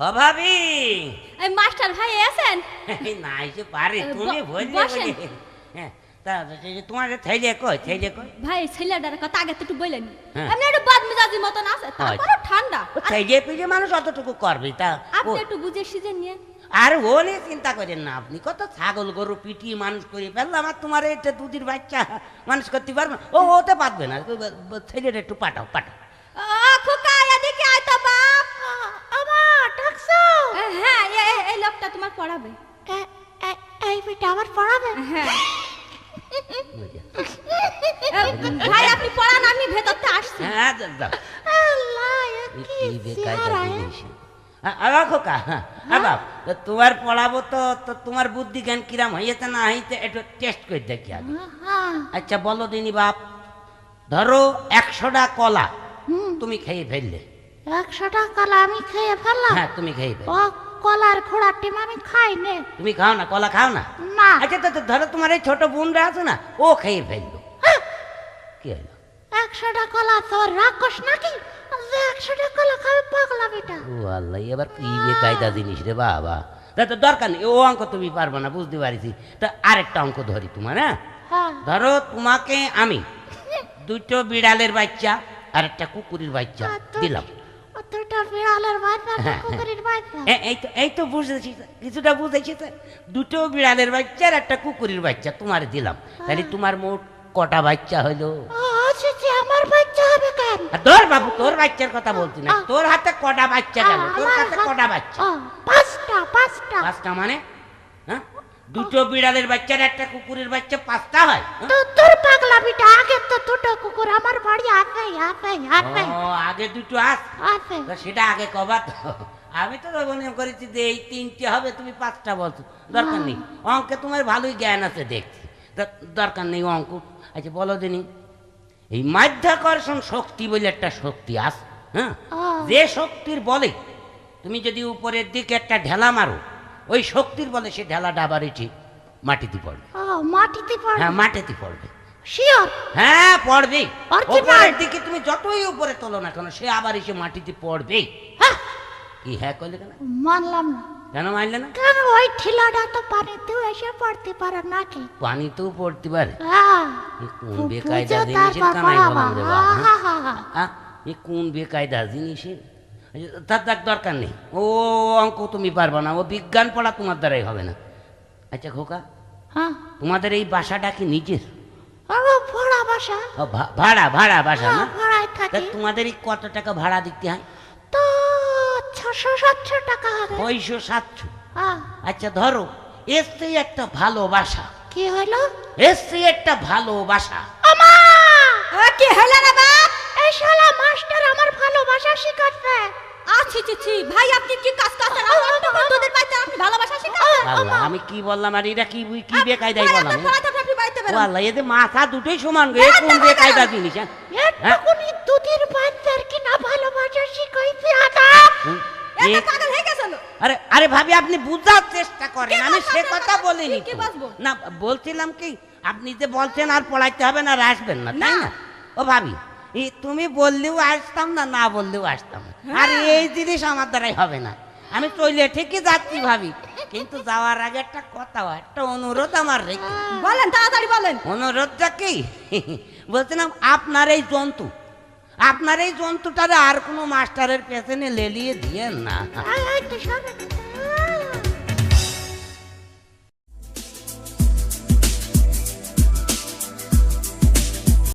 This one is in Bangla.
অভাবী। এই মাস্টার ভাই আছেন? না এসে পারে তুমি বললে হ্যাঁ তা তোমার কই থেইলে কই? ভাই ছেলেটার কথা আগে তো একটু বললেন হ্যাঁ। এমনি একটু বাদ মেজাজি মতন আছে তারপরে ঠান্ডা। পিলে মানুষ অতটুকু করবে তা আপনি একটু বুঝে সিজে নিয়ে আর ও নিয়ে চিন্তা করেন না আপনি কত ছাগল গরু পিটিয়ে মানুষ করে ফেললাম আর তোমার এটা দুধের বাচ্চা মানুষ করতে পারবে। ও ওতে পারবে না ছেলেটা একটু পাঠাও পাঠাও ও খোকা এদিকে আয় তো বাপ আমার ডাকছো এ, হ্যাঁ এ- এ- এই লোকটা তোমার পড়াবে। এই বেটা আমার পড়াবে? হ্যাঁ। ভাই আপনি পড়ান আমি ভেতরতে আসছি। হ্যাঁ দাও। আল্লাহ কি বেকায়দা জিনিস। খোকা হ্যাঁ। তোমার পড়াবো তো তো তোমার বুদ্ধি জ্ঞান কিরাম হইতে না হইতে একটু টেস্ট করে দেখি আগে। হ্যাঁ, আচ্ছা বলো দিনি বাপ ধরো একশোটা কলা হুম, তুমি খেয়ে ফেললে। একশো টাকা আমি খেয়ে ফেললাম? হ্যাঁ তুমি খেয়ে ফেললে। কলার খোড়ার টিম আমি খাই নে। তুমি খাও না কলা খাও না? না। আচ্ছা তো তো ধরো তোমার এই ছোট বোনরা আছে না ও খেয়ে ফেলল। কি হলো? একশো টাকা কলা তোর রাক্ষস নাকি? যে একশো টাকা কলা খাবে পাগলা বেটা। ও আল্লাহ এবার কি বেকায়দা জিনিস রে বাবা। তা তো দরকার নেই ও অঙ্ক তুমি পারবে না বুঝতে পারিছি। তা আরেকটা অঙ্ক ধরি তোমার হ্যাঁ? হ্যাঁ। ধরো তোমাকে আমি দুটো বিড়ালের বাচ্চা আর একটা কুকুরের বাচ্চা দিলাম। ও দুটো বিড়ালের হ্যাঁ, হ্যাঁ। কুকুরের বাচ্চা এই তো এই তো বুঝেছি কিছুটা বুঝেছি তো। দুটো বিড়ালের বাচ্চা আর একটা কুকুরের বাচ্চা তোমার দিলাম। তাহলে তোমার মোট কটা বাচ্চা হলো? আচ্ছা আচ্ছা, আমার বাচ্চা হবে কেন? তোর বাবু তোর বাচ্চার কথা বলছি না। তোর হাতে কটা বাচ্চা গেল? তোর হাতে কটা বাচ্চা? পাঁচটা পাঁচটা। পাঁচটা মানে? হ্যাঁ? দুটো বিড়ালের বাচ্চা আর একটা কুকুরের বাচ্চা পাঁচটা হয়। হ্যাঁ? তোর দুটো কুকুর আমার বাড়ি আছে আছে ও আগে দুটো আস। সেটা আগে কবা তো। আমি তো মনে করেছি যে এই তিনটে হবে তুমি পাঁচটা বলছো। দরকার নেই। অঙ্কে তোমার ভালোই জ্ঞান আছে দেখছি। দরকার নেই অঙ্ক। আচ্ছা বলো দিনি। এই মাধ্যাকর্ষণ শক্তি বলে একটা শক্তি আস হ্যাঁ? যে শক্তির বলে তুমি যদি উপরের দিকে একটা ঢেলা মারো ওই শক্তির বলে সে ঢেলাটা আবার এটি মাটিতে পড়বে। মাটিতে পড়ে হ্যাঁ মাটিতে পড়বে। শিওর হ্যাঁ পড়বে। উপরের। দিকে তুমি যতই উপরে তোলো না কেন সে আবার এসে মাটিতে পড়বে। হ্যাঁ। কি হ্যাঁ করলে কেন? মানলাম না। কেন মারলে না? কেন ওই ঠিলাটা তো পানিতেও এসে পড়তে পারে নাকি? পানিতেও পড়তে পারে? হ্যাঁ। এ কোন বেকায়দা জিনিসের কানাই। রে বাবা হ্যাঁ? এ কোন বেকায়দা জিনিসের? তার তার দরকার নেই। ও অঙ্ক তুমি পারবে না ও বিজ্ঞান পড়া তোমার দ্বারাই হবে না। আচ্ছা খোকা হ্যাঁ। তোমাদের এই বাসাটা কি নিজের? বাসা ভাড়া ভাড়া বাসা না? হ্যাঁ, ভাড়ায় তা থাকি। তোমাদের কত টাকা ভাড়া দিতে হয়? তো ছশো সাতশো টাকা হবে। ছয়শো সাতশো। হ্যাঁ, আচ্ছা ধরো এসছে একটা ভালোবাসা কি হলো? এসছে একটা ভালোবাসা আমা কি হলো রে বাপ? এই শালা মাস্টার আমার ভালোবাসা শিখাচ্ছে। আছি ছি ভাই আপনি কি কাজ করছেন? তোদের বাচ্চা আপনি ভালোবাসা শিখাচ্ছেন আমি কি বললাম? আর এটা কি কি বেকায়দাই বললাম? ও আল্লাহ এতে মাথা দুটোই সমান গো কোন বেকায়দা জিনিস হ্যাঁ? হ্যাঁ? এটুকুনি দুধের বাচ্চার কি না ভালোবাসা শিখাইছে আদাব হুম, পাগল হয়ে গেছিল আরে আরে ভাবি আপনি বুঝার চেষ্টা করেন আমি সে কথা বলিনি? না বলছিলাম কি আপনি যে বলছেন আর পড়াইতে হবে না আর আসবেন না তাই না। ও ভাবি তুমি বললেও আসতাম না না বললেও আসতাম না। আর হ্যাঁ। এই জিনিস আমার দ্বারাই হবে না আমি চলে ঠিকই যাচ্ছি ভাবি কিন্তু যাওয়ার আগে একটা কথা একটা অনুরোধ আমার রেখে বলেন তাড়াতাড়ি বলেন। অনুরোধটা কি? বলছিলাম আপনার এই জন্তু আপনার এই জন্তুটারে আর কোনো মাস্টারের পেছনে লেলিয়ে দিয়েন না।